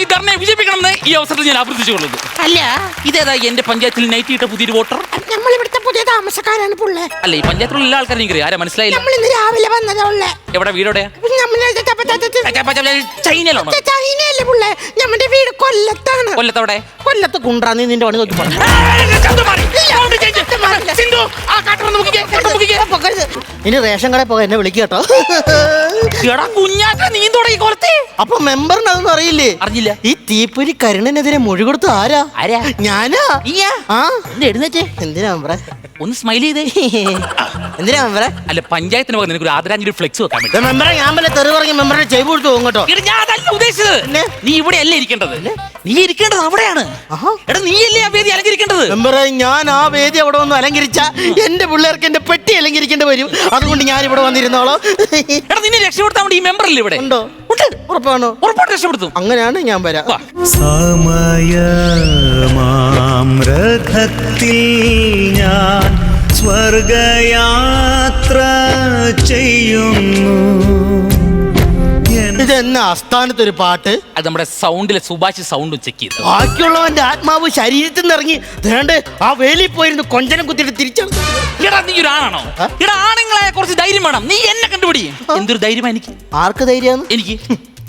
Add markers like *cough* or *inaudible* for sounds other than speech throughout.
ഈ ധർണയെ വിജയിപ്പിക്കണമെന്ന് ഈ അവസരത്തിൽ ഞാൻ അഭ്യർത്ഥിച്ചുകൊള്ളുന്നു. അല്ല. ഇതേതാ എന്റെ പഞ്ചായത്തിൽ നൈറ്റ് ഇട്ട പുതിയൊരു വോട്ടർ? നമ്മൾ ഇവിടുത്തെ പുതിയ താമസക്കാരാണ് പുള്ളേ. അല്ല ഈ പഞ്ചായത്തിലുള്ള എല്ലാ ആൾക്കാരും എനിക്കറിയാം. ആരാ മനസ്സിലായില്ല? നമ്മൾ ഇന്ന് രാവിലെ വന്നതാ ഉള്ളേ. എവിടെ വീടോടെ ചൈനയിലാണോ? ചൈനയല്ലേ പുള്ളേ. നമ്മുടെ വീട് കൊല്ലത്താണ്. കൊല്ലത്തവിടെ കൊല്ലത്ത് കുണ്ട്രാന്ന് നിന്റെ പണി നോക്കി പോണം. ഇനി റേഷൻ കടയിൽ പോകാൻ എന്നെ വിളിക്കുക കേട്ടോ. എടാ കുഞ്ഞാറ്റ നീ തുടങ്ങി കൊളത്തെ? അപ്പൊ മെമ്പറിന് അതൊന്നും അറിയില്ലേ? അറിഞ്ഞില്ല. ഈ തീപ്പൊരി കരുണനെതിരെ മൊഴി കൊടുത്ത ആരാ? ആരാ? ഞാനാ? നീയാ? ആ? എഴുന്നേറ്റേ? എന്തിനാ മെമ്പറെ? ഒന്ന് സ്മൈൽ ചെയ്തേ. *laughs* എന്തിനാ മെമ്പറെ? അല്ല പഞ്ചായത്തിന് പകരം നിനക്ക് ഒരു ആദരാഞ്ജലി ഫ്ലെക്സ് വെക്കാൻ വേണ്ടി. മെമ്പറെ ഞാൻ വല്ല തെറി പറഞ്ഞ് മെമ്പറെ ചെയ്ത് കൊടുത്തു പോകും കേട്ടോ. എടാ, ഞാൻ അതല്ല ഉദ്ദേശിച്ചത്. പിന്നെ? നീ ഇവിടെ അല്ലേ ഇരിക്കേണ്ടത് നീ ഇരിക്കേണ്ടത് അവിടെയാണ്. ആഹാ. എടാ നീ അല്ലേ ആ വേദി അലങ്കരിക്കേണ്ടത്? മെമ്പറെ ഞാൻ ആ വേദി അവിടെ വന്ന് അലങ്കരിച്ച എന്റെ പിള്ളേർക്ക് എന്റെ പെട്ടി അലങ്കരിക്കേണ്ടി വരും. അതുകൊണ്ട് ഞാൻ ഇവിടെ വന്നിരുന്നോളോ. എടാ നിന്നെ രക്ഷപ്പെടുത്താൻ വേണ്ടി ഈ മെമ്പർ അല്ലേ ഇവിടെ? ഉണ്ടോ? ഉണ്ട്. ഉറപ്പാണോ? ഉറപ്പായിട്ട് രക്ഷപ്പെടുത്തും. അങ്ങനെയാണ് ഞാൻ വരാം. വാ. സമയമാം രഥത്തിൽ ഞാൻ സ്വർഗയാത്ര ചെയ്യുന്നു. ആസ്ഥാനത്ത് ഒരു പാട്ട്? അത് നമ്മുടെ സൗണ്ടിലെ സുഭാഷി സൗണ്ട് ചെക്ക് ചെയ്തു? ബാക്കിയുള്ളവന്റെ ആത്മാവ് ശരീരത്തിൽ നിന്ന് ഇറങ്ങി. വേണ്ട ആ വേലി പോയിരുന്നു കൊഞ്ചനം കുത്തിയിട്ട് തിരിച്ചു എടാ നീ ഒരു ആണാണോ? ആ? എടാ ആണുങ്ങളായ കുറച്ച് ധൈര്യം വേണം. നീ എന്നെ കണ്ടുപിടി എന്തൊരു ധൈര്യം എനിക്ക്? ആർക്ക് ധൈര്യമാണ്? എനിക്ക്.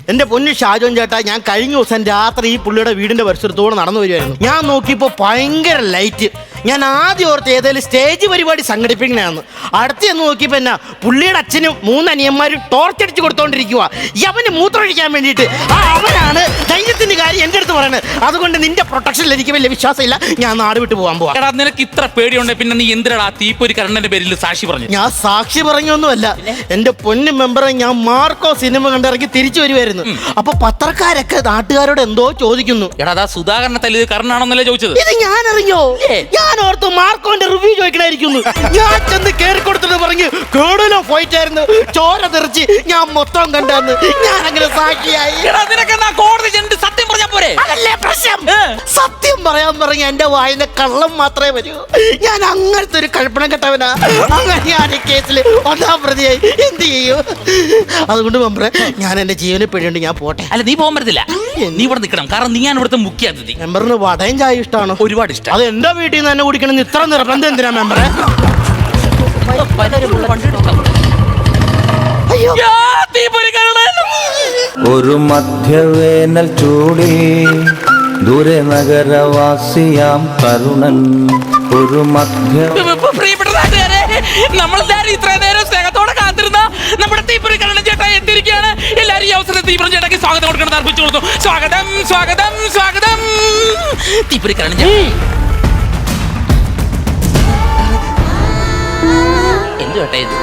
എന്റെ പൊന്നു ഷാജോൻ ചേട്ടാ ഞാൻ കഴിഞ്ഞ ദിവസം രാത്രി ഈ പുള്ളിയുടെ വീടിന്റെ പരിസരത്തോടെ നടന്നു വരുമായിരുന്നു ഞാൻ നോക്കിയപ്പോ ഭയങ്കര ലൈറ്റ് ഞാൻ ആദ്യം ഓർത്ത് ഏതെങ്കിലും സ്റ്റേജ് പരിപാടി സംഘടിപ്പിക്കണമെന്ന് അടുത്ത് ചെന്ന് നോക്കിയപ്പോ എന്നാ പുള്ളിയുടെ അച്ഛനും മൂന്ന് അനിയന്മാരും ടോർച്ചടിച്ച് കൊടുത്തോണ്ടിരിക്കുക യവന് മൂത്രമൊഴിക്കാൻ വേണ്ടിയിട്ട്. ആ അവനാണ് ധൈര്യത്തിന്റെ കാര്യം എന്റെ അടുത്ത് പറയുന്നത് അതുകൊണ്ട് നിന്റെ പ്രൊട്ടക്ഷനിൽ എനിക്ക് വലിയ വിശ്വാസമില്ല. ഞാൻ നാട് വിട്ട് പോകാൻ പോവാ. എടാ നിനക്ക് ഇത്ര പേടിയുണ്ട്? പിന്നെ നീ എന്തിനാടാ ആ തീപ്പൊരി കരണ്ടന്റെ പേരിൽ സാക്ഷി പറഞ്ഞു? ഞാൻ സാക്ഷി പറഞ്ഞൊന്നുമല്ല. എന്റെ പൊന്നു മെമ്പറെ ഞാൻ മാർക്കോ സിനിമ കണ്ടിറങ്ങി തിരിച്ചു വരുമായിരുന്നു അപ്പൊ പത്രക്കാരൊക്കെ നാട്ടുകാരോട് എന്തോ ചോദിക്കുന്നു. എടാ അതാ സുധാകരനെ തല്ലിയത് കർണാണെന്നല്ലേ ചോദിച്ചത്? ഇത് ഞാൻ അറിഞ്ഞോ ഞാൻ ഓർത്ത് മാർക്കോന്റെ റിവ്യൂ ചോദിക്കണായിരിക്കുന്നു. ഞാൻ ചെന്ന് കേറി കൊടുത്തിട്ട് പറഞ്ഞു കേടലോ പോയിട്ടായിരുന്നു. ചോര തെറിച്ച് ഞാൻ മൊത്തം കണ്ടെന്ന്. ഞാൻ അങ്ങനെ സാക്ഷിയായി സത്യം സത്യം പറയാൻ പറഞ്ഞ എന്റെ വായിലെ കള്ളം മാത്രമേ വരൂ. ഞാൻ അങ്ങനത്തെ ഒരു കൽപ്പന കെട്ടവനാ. അങ്ങനെ ഞാൻ ഈ കേസിൽ ഒന്നാം പ്രതിയായി എന്ത് ചെയ്യും? അതുകൊണ്ട് മെമ്പറെ ഞാൻ എന്റെ ജീവനെ പേടിയുണ്ട് ഞാൻ പോട്ടെ. അല്ല നീ പോകാൻ പറ്റത്തില്ല. നീ ഇവിടെ നിൽക്കണം. കാരണം നീ ഞാൻ ഇവിടുത്തെ മുഖ്യ അതിഥി. മെമ്പറിന് വടയും ചായ ഇഷ്ടമാണ് ഒരുപാട് ഇഷ്ടം. അത് എന്റെ വീട്ടിൽ നിന്ന് തന്നെ കുടിക്കണം. എന്ന് ഇത്ര നിർബന്ധം എന്തിനാ മെമ്പറെ? അയ്യോ. ഒരു മധ്യവേനൽ ചൂടിൽ ദൂരെ നഗരവാസിയാം കരുണൻ. ഒരു മധ്യ നമ്മൾ എല്ലാവരും ഇത്ര നേരം സ്നേഹത്തോടെ കാത്തിരുന്ന നമ്മുടെ തീപ്പൊരി കണ്ണൻ ചേട്ടാ എത്തിയിരിക്കുകയാണ്. എല്ലാവരും ഈ അവസരത്തിൽ തീപ്പൊരി ചേട്ടാക്കി സ്വാഗതം കൊടുക്കണം അർപ്പിച്ചു കൊടുത്തു. സ്വാഗതം സ്വാഗതം സ്വാഗതം. ചേട്ടാ. എന്ത് ചേട്ടാ ഇത്?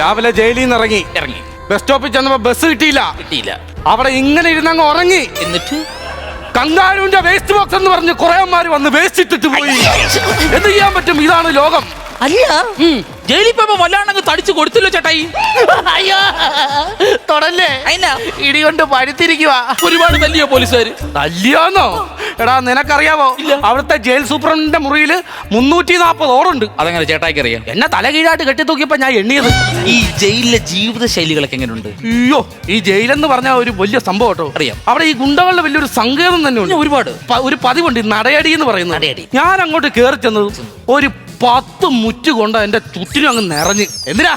രാവിലെ ജയിലിൽ നിന്ന് ഇറങ്ങി. ഇറങ്ങി. ബസ് സ്റ്റോപ്പിൽ ചെന്നപ്പോ ബസ് കിട്ടിയില്ല. കിട്ടിയില്ല. അവിടെ ഇങ്ങനെ ഇരുന്നങ്ങ് ഉറങ്ങി. എന്നിട്ട്? കങ്കാരുവിന്റെ വേസ്റ്റ് ബോക്സ് എന്ന് പറഞ്ഞ് കുറേമാര് വന്ന് വേസ്റ്റ് ഇട്ടിട്ട് പോയി. എന്ത് ചെയ്യാൻ പറ്റും? ഇതാണ് ലോകം. അല്ല. ജയിലിൽ പോയപ്പോ വല്ലാണ്ടങ്ങ് തടിച്ചു കൊടുത്തില്ലോ ചേട്ടായി. അയ്യോ തൊടല്ലേ? അതിനാ ഇടികൊണ്ട് പഴുത്തിരിക്കുക ഒരുപാട് തല്ലിയോ പോലീസുകാര്? തല്ലിയോന്നോ? എടാ നിനക്കറിയാവോ? അവിടുത്തെ ജയിൽ സൂപ്രണ്ടിന്റെ മുറിയിൽ മുന്നൂറ്റി നാപ്പത് ഓറുണ്ട് അതെങ്ങനെ ചേട്ടായിക്ക് അറിയാം എന്നെ തലകീഴായിട്ട് കെട്ടി തൂക്കിയപ്പോ ഞാൻ എണ്ണിയത്. ഈ ജയിലിലെ ജീവിത ശൈലികളൊക്കെ എങ്ങനെയുണ്ട്? അയ്യോ ഈ ജയിലെന്ന് പറഞ്ഞ ഒരു വലിയ സംഭവം കേട്ടോ. അറിയാം. അവിടെ ഈ ഗുണ്ടകളുടെ വലിയൊരു സങ്കേതം തന്നെ ഉണ്ട് ഒരുപാട് ഒരു പതിവുണ്ട് നടയടി എന്ന് പറയുന്നത്. നടയടി. ഞാൻ അങ്ങോട്ട് കയറി ചെന്നത് ഒരു പത്ത് മുറ്റ് കൊണ്ട് എന്റെ ചുറ്റിനും അങ്ങ് നിറഞ്ഞ്. എന്തിനാ?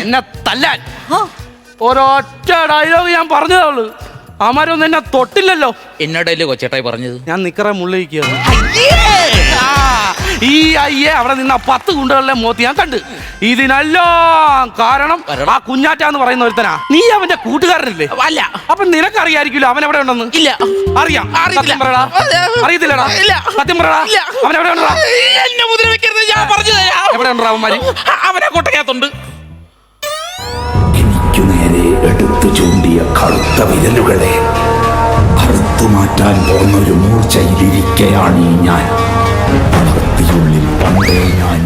എന്നെ തല്ലാൻ. ഒരൊറ്റ ഡയലോഗ് ഞാൻ പറഞ്ഞതേ അമാരൊന്നും എന്നെ തൊട്ടില്ലല്ലോ. എന്നോടല്ലേ കൊച്ചേട്ടായി പറഞ്ഞത്? ഞാൻ നിക്കറെ മുള്ളിരിക്കുകയാണ് ആ, ഈ അയ്യേ അവിടെ നിന്ന പത്ത് കുണ്ടുകളിലെ മോത്തി ഞാൻ കണ്ട്. ഇതിനെല്ലാം കാരണം ആ കുഞ്ഞാറ്റ എന്ന് പറയുന്ന ഒരുത്തനാ. നീ അവന്റെ കൂട്ടുകാരനല്ലേ? അല്ല. അപ്പൊ നിനക്കറിയായിരിക്കില്ല അവൻ എവിടെ ഉണ്ടെന്ന്? ഇല്ല. അറിയാം. അറിയത്തില്ലടാ അറിയത്തില്ലടാ. ഇല്ല. സത്യം പറയടാ. ഇല്ല. അവൻ എവിടെ ഉണ്ടടാ? എവിടെ ഉണ്ടടാ അവന്മാര് അവനെ കൊട്ടക്കകത്തുണ്ട്. എനിക്കു നേരെ എടുത്തു ചൂണ്ടിയ കറുത്ത വിരലുകളെ അറുത്തു മാറ്റാൻ പോന്നൊരു മൂർച്ചയിലിരിക്കയാണ് ഞാൻ. ഭക്തിയുള്ളിൽ പണ്ടേ ഞാൻ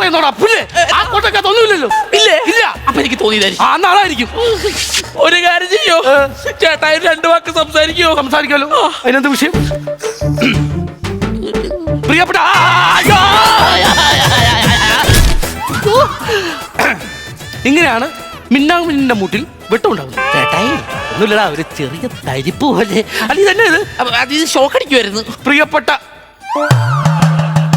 പറയുന്നോടാ പുല്ലേ ആ കോട്ടക്കത്തൊന്നുമില്ലല്ലോ ഇല്ലേ ഇല്ല അപ്പൊ എനിക്ക് തോന്നിയതായിരിക്കും ആ നാളായിരിക്കും ഒരു കാര്യം ചെയ്യോ ചേട്ടായി രണ്ടു വാക്ക് സംസാരിക്കോ സംസാരിക്കാലോ അതിനെന്ത് വിഷയം പ്രിയപ്പെട്ട! ഇങ്ങനെയാണ് മിന്നാമിന്നിന്റെ മുട്ടിൽ വെട്ടമുണ്ടാകുന്നത് ചേട്ടായി ഒന്നുമില്ലടാ ഒരു ചെറിയ തരിപ്പ് പോലെ അല്ല തന്നെ ഇത് അത് ഇത് ഷോക്ക് അടിക്കുമായിരുന്നു പ്രിയപ്പെട്ട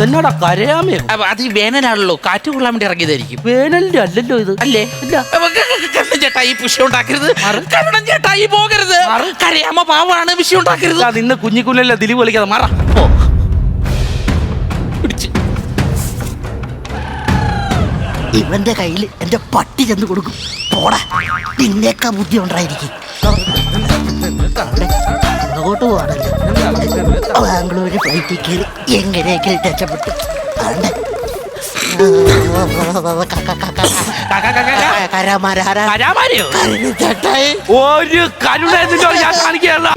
എന്നാടാ കരയാമേ. അപ്പൊ അത് ഈ വേനലാണല്ലോ കാറ്റ് കൊള്ളാൻ വേണ്ടി ഇറങ്ങിയതായിരിക്കും. വേനലിന്റെ അല്ലല്ലോ ഇത്. അല്ലേ? അപ്പൊ ക- ക- കണ്ണൻ ചേട്ടാ ഈ വിഷയം ഉണ്ടാക്കരുത്. കണ്ണൻ ചേട്ടാ ഈ പോകരുത്. കരയാമ പാവാണ് വിഷയം ഉണ്ടാക്കരുത്. ഇതാ നിന്ന് കുഞ്ഞിക്കുഞ്ഞല്ലേ ദിലീപ് വിളിക്കാതെ. മാറ. ഓ. പിടിച്ച്. ഇവന്റെ കയ്യിൽ എന്റെ പട്ടി ചെന്ന് കൊടുക്കും. പോടാ. നിന്നേക്കാ ബുദ്ധി ഉണ്ടായിരിക്കും അങ്ങോട്ട് പോകണല്ലോ ബാംഗ്ലൂര് ഫ്ലൈറ്റിൽ കയറി എങ്ങനെയൊക്കെ രക്ഷപ്പെട്ടു. ചേട്ടായി. ഒരു കരുണ ഞാൻ കാണിക്കുകയല്ല